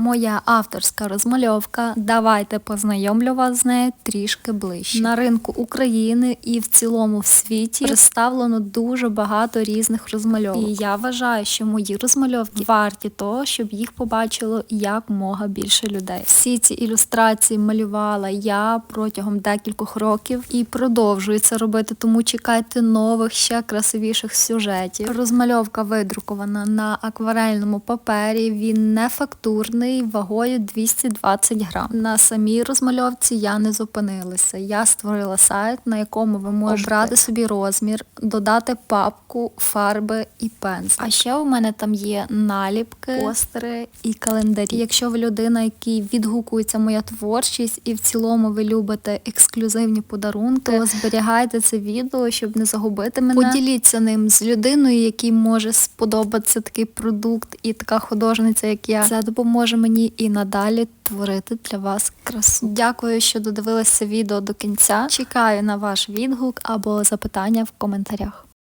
Моя авторська розмальовка. Давайте познайомлю вас з нею трішки ближче. На ринку України і в цілому в світі представлено дуже багато різних розмальовок. І я вважаю, що мої розмальовки варті того, щоб їх побачило якмога більше людей. Всі ці ілюстрації малювала я протягом декількох років і продовжую це робити, тому чекайте нових ще красивіших сюжетів. Розмальовка видрукована на акварельному папері. Він не фактурний, вагою 220 грам. На самій розмальовці я не зупинилася. Я створила сайт, на якому ви можете обрати собі розмір, додати папку, фарби і пензлик. А ще у мене там є наліпки, постери і календарі. Якщо ви людина, якій відгукується моя творчість, і в цілому ви любите ексклюзивні подарунки, то зберігайте це відео, щоб не загубити мене. Поділіться ним з людиною, якій може сподобатися такий продукт і така художниця, як я. Це допоможе мені і надалі творити для вас красу. Дякую, що додивилися відео до кінця. Чекаю на ваш відгук або запитання в коментарях.